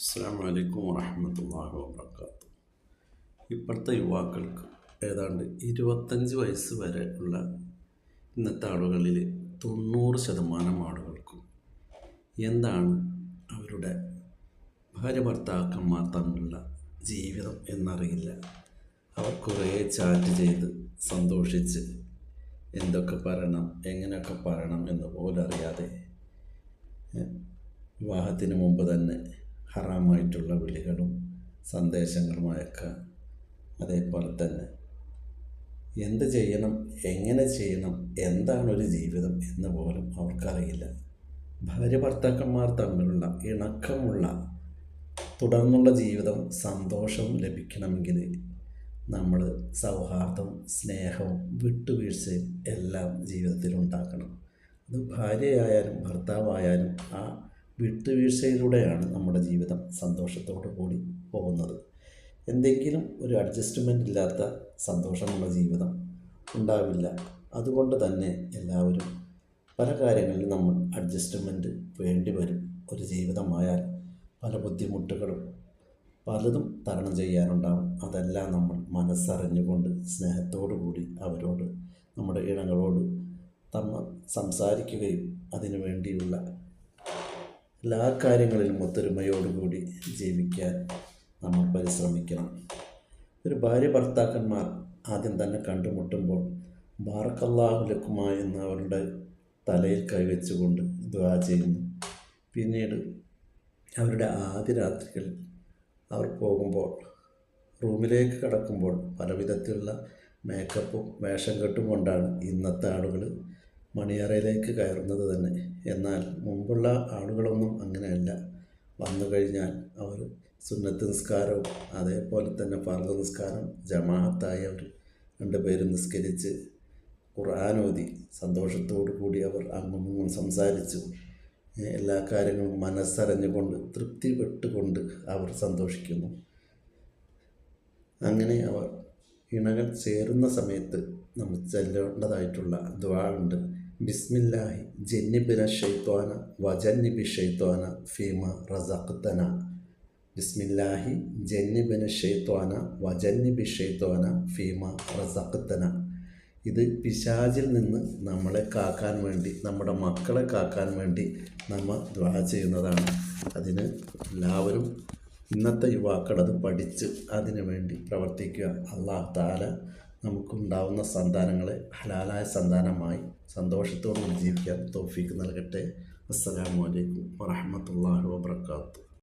അസ്സാം വലൈക്കും വാഹമത്തല്ലാഹി വാബർക്കാത്തു ഇപ്പോഴത്തെ യുവാക്കൾക്ക് ഏതാണ്ട് ഇരുപത്തഞ്ച് വയസ്സ് വരെ ഉള്ള ഇന്നത്തെ ആളുകളിൽ തൊണ്ണൂറ് ശതമാനം ആളുകൾക്കും എന്താണ് അവരുടെ ഭാര്യ ഭർത്താക്കന്മാർ തമ്മിലുള്ള ജീവിതം എന്നറിയില്ല. അവർ കുറേ ചാറ്റ് ചെയ്ത് സന്തോഷിച്ച് എന്തൊക്കെ പറയണം എങ്ങനെയൊക്കെ പറയണം എന്ന് പോലും അറിയാതെ വിവാഹത്തിന് മുമ്പ് തന്നെ ഹറാമായിട്ടുള്ള വിളികളും സന്ദേശങ്ങളും അയക്കാം അതേപോലെ തന്നെ. എന്ത് ചെയ്യണം എങ്ങനെ ചെയ്യണം എന്താണ് ഒരു ജീവിതം എന്ന് പോലും അവർക്കറിയില്ല. ഭാര്യ ഭർത്താക്കന്മാർ തമ്മിലുള്ള ഇണക്കമുള്ള തുടർന്നുള്ള ജീവിതം സന്തോഷവും ലഭിക്കണമെങ്കിൽ നമ്മൾ സൗഹാർദ്ദം സ്നേഹവും വിട്ടുവീഴ്ചയും എല്ലാം ജീവിതത്തിൽ ഉണ്ടാക്കണം. അത് ഭാര്യയായാലും ഭർത്താവായാലും ആ വിട്ടുവീഴ്ചയിലൂടെയാണ് നമ്മുടെ ജീവിതം സന്തോഷത്തോടു കൂടി പോകുന്നത്. എന്തെങ്കിലും ഒരു അഡ്ജസ്റ്റ്മെന്റ് ഇല്ലാത്ത സന്തോഷമുള്ള ജീവിതം ഉണ്ടാവില്ല. അതുകൊണ്ട് തന്നെ എല്ലാവരും പല കാര്യങ്ങളിലും നമ്മൾ അഡ്ജസ്റ്റ്മെന്റ് വേണ്ടി വരും. ഒരു ജീവിതമായാൽ പല ബുദ്ധിമുട്ടുകളും പലതും തരണം ചെയ്യാനുണ്ടാവും. അതെല്ലാം നമ്മൾ മനസ്സറിഞ്ഞുകൊണ്ട് സ്നേഹത്തോടു കൂടി അവരോട് നമ്മുടെ ഇണങ്ങളോട് തമ്മ സംസാരിക്കുകയും അതിനു വേണ്ടിയുള്ള എല്ലാ കാര്യങ്ങളിലും ഒത്തൊരുമയോടുകൂടി ജീവിക്കാൻ നമ്മൾ പരിശ്രമിക്കണം. ഒരു ഭാര്യ ഭർത്താക്കന്മാർ ആദ്യം തന്നെ കണ്ടുമുട്ടുമ്പോൾ ബാറക്കല്ലാഹുലക്കുമ എന്ന് അവരുടെ തലയിൽ കൈവച്ചുകൊണ്ട് ദ്വാ ചെയ്യുന്നു. പിന്നീട് അവരുടെ ആദ്യ രാത്രികൾ അവർ പോകുമ്പോൾ റൂമിലേക്ക് കടക്കുമ്പോൾ പല വിധത്തിലുള്ള മേക്കപ്പും വേഷം കെട്ടും കൊണ്ടാണ് ഇന്നത്തെ ആളുകൾ മണിയറയിലേക്ക് കയറുന്നത് തന്നെ. എന്നാൽ മുമ്പുള്ള ആളുകളൊന്നും അങ്ങനെയല്ല. വന്നു കഴിഞ്ഞാൽ അവർ സുന്നത്ത് നിസ്കാരവും അതേപോലെ തന്നെ ഫർദ് നിസ്കാരം ജമാഅത്തായി അവർ രണ്ടുപേരും നിസ്കരിച്ച് ഖുർആാനോതി സന്തോഷത്തോടു കൂടി അവർ അങ്ങും സംസാരിച്ചു. എല്ലാ കാര്യങ്ങളും മനസ്സറിഞ്ഞുകൊണ്ട് തൃപ്തിപ്പെട്ടുകൊണ്ട് അവർ സന്തോഷിക്കുന്നു. അങ്ങനെ അവർ ഇണകൾ ചേരുന്ന സമയത്ത് നമ്മൾ ചെല്ലേണ്ടതായിട്ടുള്ള ദ്വാ ഉണ്ട്. ബിസ്മില്ലാഹി ജന്നിബിന ഷെയ്ത്വാന വജന്നിബി ഷെയ്ത്വാന ഫീമ റസഖ്തന. ബിസ്മില്ലാഹി ജന്നിബിന ഷെയ്ത്വാന വജന്നിബി ഷെയ്ത്വാന ഫീമ റസഖ്തന. ഇത് പിശാചിൽ നിന്ന് നമ്മളെ കാക്കാൻ വേണ്ടി നമ്മുടെ മക്കളെ കാക്കാൻ വേണ്ടി നമ്മൾ ദ്വാ ചെയ്യുന്നതാണ്. അതിന് എല്ലാവരും ഇന്നത്തെ യുവാക്കൾ അത് പഠിച്ച് അതിനു വേണ്ടി പ്രവർത്തിക്കുക. അള്ളാഹ് താല നമുക്കുണ്ടാവുന്ന സന്താനങ്ങളെ ഹലാലായ സന്താനമായി സന്തോഷത്തോടെ ജീവിക്കാൻ തോഫീക്ക് നൽകട്ടെ. അസ്സലാമു അലൈക്കും വറഹമത്തല്ലാഹി വാബർക്കാത്തു